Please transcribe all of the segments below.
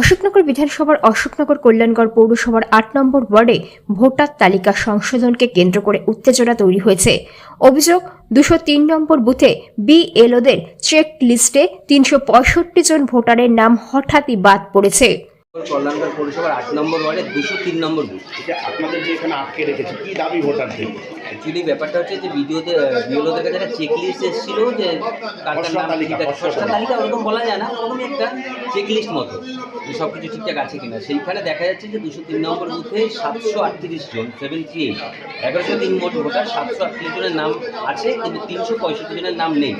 অশোকনগর বিধানসভার অশোকনগর কল্যাণগড় পৌরসভার আট নম্বর ওয়ার্ডে ভোটার তালিকা সংশোধনকে কেন্দ্র করে উত্তেজনা তৈরি হয়েছে। অভিযোগ দুশো তিন নম্বর বুথে বিএলওদের চেক লিস্টে তিনশো পঁয়ষট্টি জন ভোটারের নাম হঠাৎই বাদ পড়েছে। কল্যাণগড় পৌরসভার আট নম্বর ওয়ার্ডে দুশো তিন নম্বর বুথ। আপনাদের যে এখানে আটকে রেখেছে কি দাবি ভোটারদের? অ্যাকচুয়ালি ব্যাপারটা হচ্ছে যে ভিডিওতে বিএলওদের কাছে একটা চেক লিস্ট এসেছিল যে কার কার নাম তালিকা, ঠিক আছে খসড়া তালিকা ওরকম বলা যায় না ওরকমই একটা চেক লিস্ট মতো যে সব কিছু ঠিকঠাক আছে কিনা। সেইখানে দেখা যাচ্ছে যে দুশো তিন নম্বর বুথে সাতশো আটত্রিশ জন সেভেন্টি এইট এগারোশো তিন মোট ভোটার সাতশো আটত্রিশ জনের নাম আছে কিন্তু তিনশো পঁয়ষট্টি জনের নাম নেই।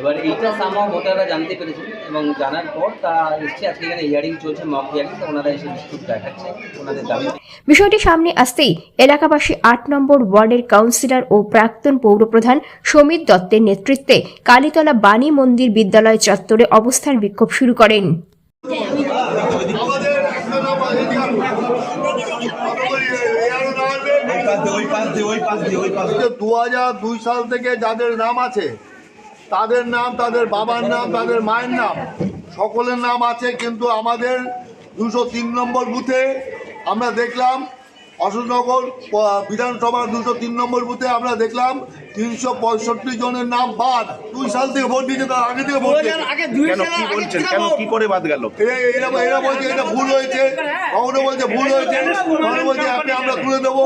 এবার এইটা সামাও ভোটাররা জানতে পেরেছেন এবং জানার পর তা এসছে আজকে এখানে হিয়ারিং চলছে মক হিয়ারিং তো ওনারা এসে দেখাচ্ছে ওনাদের দাবি বিষয়টি সামনে আসতেই এলাকাবাসী আট নম্বর ওয়ার্ডের কাউন্সিলর ও প্রাক্তন পৌরপ্রধান সমিত দত্তের নেতৃত্বে কালীতলা বাণী মন্দির বিদ্যালয় চত্বরে অবস্থান বিক্ষোভ শুরু করেন। দু হাজার দুই সাল থেকে যাদের নাম আছে, তাদের নাম, তাদের বাবার নাম, তাদের মায়ের নাম, সকলের নাম আছে, কিন্তু আমাদের দুশো তিন নম্বর বুথে আমরা দেখলাম অশোকনগর বিধানসভার দুশো তিন নম্বর বুথে আমরা দেখলাম তিনশো পঁয়ষট্টি জনের নাম বাদ। দুই সাল থেকে ভোট দিয়েছে তার আগে থেকে ভোট দিয়েছে। কি বলছেন? কেন কি করে বাদ গেল? এরা এরা বলছে এটা ভুল হয়েছে। কখনো বলছে ভুল হয়েছে কখনো বলছে আপনি আমরা তুলে দেবো।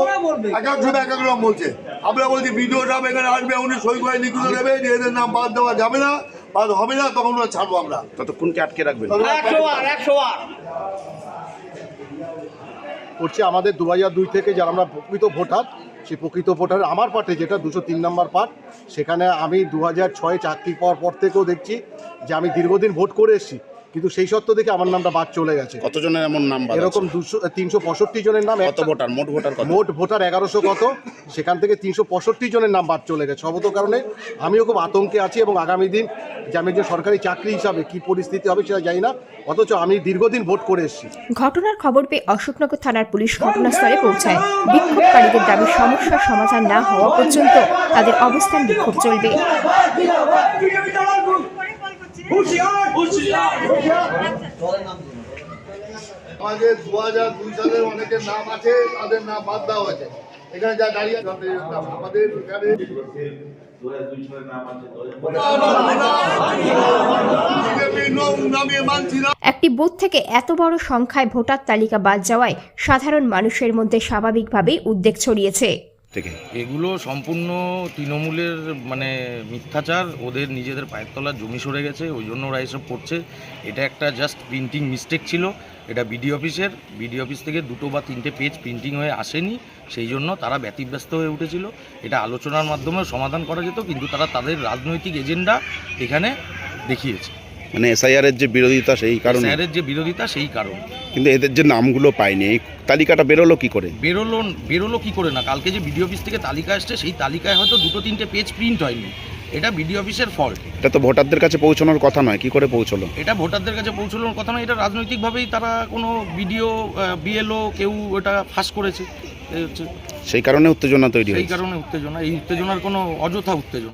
এক এক সময় এক এক রকম বলছে। আমরা বলছি বিডিও সাহেব এখানে আসবে উনি সই করে লিখে দেবে যে এদের নাম বাদ দেওয়া যাবে না বাদ হবে না তখন ওরা ছাড়বো আমরা। ততক্ষণ কি আটকে রাখবেন? করছে আমাদের দু দুই থেকে যারা আমরা প্রকৃত ভোটার, সেই প্রকৃত ভোটার আমার পার্টে যেটা দুশো তিন নম্বর পার্ট, সেখানে আমি দু হাজার ছয় চাকরি পাওয়ার পর থেকেও দেখছি যে আমি দীর্ঘদিন ভোট করে এসেছি। কিন্তু সেই সত্ত্বেও দেখে আমার নামটা বাদ চলে গেছে। কতজনের এমন নাম এরকম দুশো তিনশো পঁয়ষট্টি জনের নাম কত ভোটার? মোট ভোটার মোট ভোটার এগারোশো কত? সেখান থেকে তিনশো পঁয়ষট্টি জনের নাম বাদ চলে গেছে। সবত কারণে আমিও খুব আতঙ্কে আছি এবং আগামী দিন যে আমি যে সরকারি চাকরি হিসাবে কি পরিস্থিতি হবে সেটা জানি না অথচ আমি দীর্ঘদিন ভোট করে এসেছি। ঘটনার খবর পেয়ে অশোকনগর থানার পুলিশ ঘটনাস্থলে পৌঁছায়। বিক্ষোভকারীদের দাবি সমস্যার সমাধান না হওয়া পর্যন্ত তাদের অবস্থান বিক্ষোভ চলবে। আমাদের দু হাজার দুই সালের অনেকের নাম আছে তাদের নাম বাদ দেওয়া হয়েছে। এখানে যা দাঁড়িয়ে আছে তাদের নাম। আমাদের এখানে বিজেপি নামিয়ে মানছি না একটি বুথ থেকে এত বড় সংখ্যায় ভোটার তালিকা বাদ যাওয়ায় সাধারণ মানুষের মধ্যে স্বাভাবিকভাবেই উদ্বেগ ছড়িয়েছে। থেকে? এগুলো সম্পূর্ণ তৃণমূলের মানে মিথ্যাচার। ওদের নিজেদের পায়ের তলার জমি সরে গেছে, ওই জন্য ওরা এসব করছে। এটা একটা জাস্ট প্রিন্টিং মিস্টেক ছিল। এটা বিডি অফিসের। বিডি অফিস থেকে দুটো বা তিনটে পেজ প্রিন্টিং হয়ে আসেনি। সেই জন্য তারা ব্যতিব্যস্ত হয়ে উঠেছিল। এটা আলোচনার মাধ্যমে সমাধান করা যেত, কিন্তু তারা তাদের রাজনৈতিক এজেন্ডা এখানে দেখিয়েছে। মানে এসআইআর এর যে বিরোধিতা সেই কারণে। স্যারের যে বিরোধিতা সেই কারণ। কিন্তু এদের যে নামগুলো পাইনি এই তালিকাটা বেরোলো কি করে? বেরোলো বেরোলো কি করে না? কালকে যে বিডি অফিস থেকে তালিকা আসছে সেই তালিকায় হয়তো দুটো তিনটে পেজ প্রিন্ট হয়নি। এটা বিডি অফিসের ফল্ট এটা তো ভোটারদের কাছে পৌঁছানোর কথা নয় কি করে পৌঁছলো? এটা ভোটারদের কাছে পৌঁছানোর কথা নয় এটা রাজনৈতিকভাবেই তারা কোনো বিডিও বিএলও কেউ এটা ফাঁস করেছে। এই হচ্ছে সেই কারণে উত্তেজনা তৈরি সেই হয়েছে। কারণে উত্তেজনা এই উত্তেজনার কোনো অযথা উত্তেজনা।